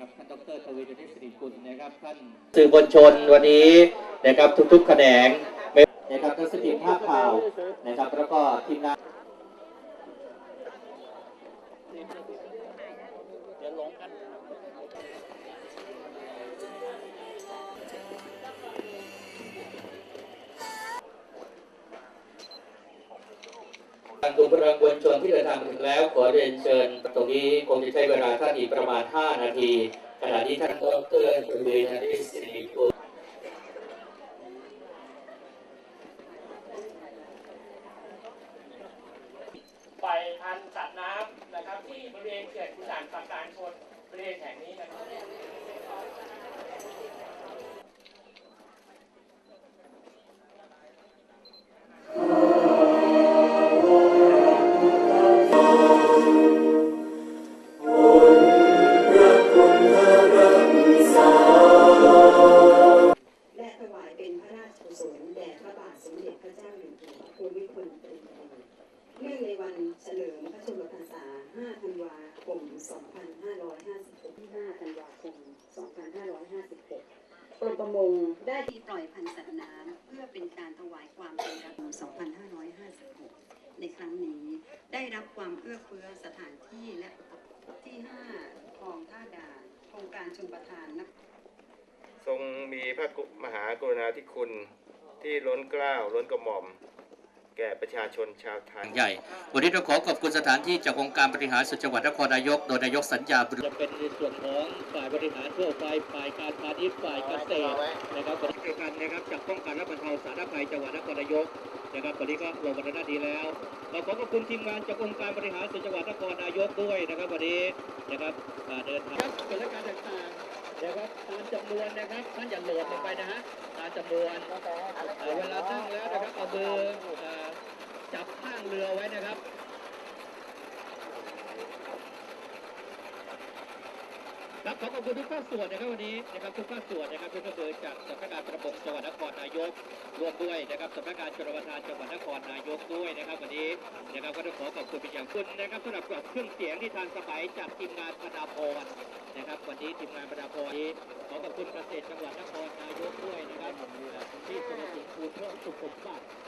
นะครับท่านดรทวีดนิสิริกุลนะครับท่านสื่อมวลชนวันนี้นะครับทุกๆแขนงนะครับทั้งสตรีมภาพข่าวนะครับแล้วก็ทีมงาน ทางกลุ่มพลังมวลชนที่เดินทางมาถึงแล้ว ขอเรียนเชิญ ตรงนี้คงจะใช้เวลาท่านอีกประมาณ 5 นาที ขณะที่ท่านดรทวีดนิสิริกุลไปพันสัตว์น้ำนะครับที่บริเวณเขื่อนขุนด่านปราการชนบริเวณแห่งนี้นะครับ ด็จพระเจ้าอยู่หัวภูมิพลอดุลยเดชเนื่องในวันเฉลิมพระชนมพรรษา 5 ธันวาคม 2556ที่5ธันวาคม 2556กรมประมงได้ที่ปล่อยพันธุ์สัตว์น้ำเพื่อเป็นการถวายความเป็นระดับ2556 ในครั้งนี้ได้รับความเอื้อเฟื้อสถานที่และที่ 5 คลองท่าด่านโครงการชนประทานนครทรงมีพระมหากรุณาธิคุณ ที่ล้นเกล้าล้นกระหม่อม แก่ประชาชนชาวไทย ใหญ่ วันนี้เราขอขอบคุณสถานที่จากองค์การบริหารส่วนจังหวัดนครนายก โดยนายกสัญญาบุญจะเป็นในส่วนของฝ่ายบริหารทั่วไปฝ่ายการพาณิชย์ฝ่ายเกษตรนะครับวันนี้กันนะครับจากป้องกันและบรรเทาสาธารณภัยจังหวัดนครนายกนะครับวันนี้ก็ลงมาในหน้าที่แล้วเราขอขอบคุณทีมงานจากองค์การบริหารส่วนจังหวัดนครนายกด้วยนะครับวันนี้นะครับอ่าเดินทางเป็นรายการต่างๆนะครับตามจำนวนนะครับท่านอย่าโหลดลงไปนะฮะตาจำนวนเวลาตั้งแล้วนะครับเอามือเอ่อจับข้างเรือไว้นะครับครับขอขอบคุณทุกภาคส่วนนะครับวันนี้นะครับทุกภาคส่วนนะครับทุกอำเภอจากสำนักงานประมงจังหวัดนครนายกร่วมด้วยนะครับสำนักงานชลประทานจังหวัดนครนายกด้วยนะครับ วันนี้นะครับก็ต้องขอขอบคุณเป็นอย่างคุณนะครับสำหรับเครื่องเสียงที่ทางสบายจากทีมงานพนาพรนะครับ วันนี้ทีมงานพนาพรนี้ขอขอบ คุณเกษตรจังหวัดนครนายกด้วยนะครับที่สนับสนุนคุณเพิ่มสุขสมบัติ